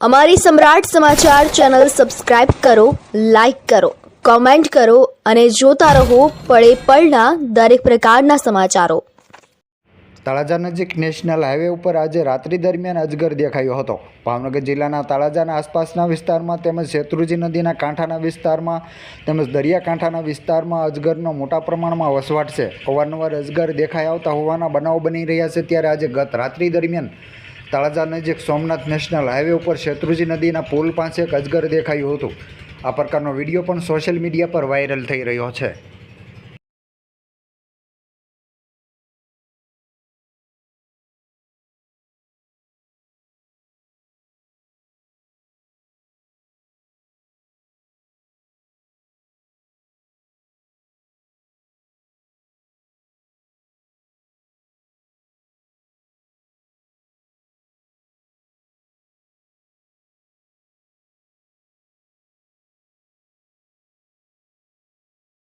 અમારી Samrat Samachar channel subscribe કરો, like કરો, કોમેન્ટ કરો અને જોતા રહો પળે પળના દરેક પ્રકારના સમાચારો. તળાજા નજીક નેશનલ હાઈવે ઉપર આજે રાત્રિ દરમિયાન અજગર દેખાયો હતો. ભાવનગર જિલ્લાના તળાજાના આસપાસના વિસ્તારમાં તેમજ શેત્રુજી નદીના કાંઠાના વિસ્તારમાં તેમજ દરિયાકાંઠાના વિસ્તારમાં અજગરનો મોટા પ્રમાણમાં વસવાટ છે. અવારનવાર અજગર દેખાઈ આવતા હોવાના બનાવો બની રહ્યા છે. ત્યારે આજે ગત રાત્રિ દરમિયાન તળાજા નજીક સોમનાથ નેશનલ હાઈવે ઉપર શેત્રુજી નદીના પુલ પાસે એક અજગર દેખાયું હતું. આ પ્રકારનો વીડિયો પણ સોશિયલ મીડિયા પર વાયરલ થઈ રહ્યો છે.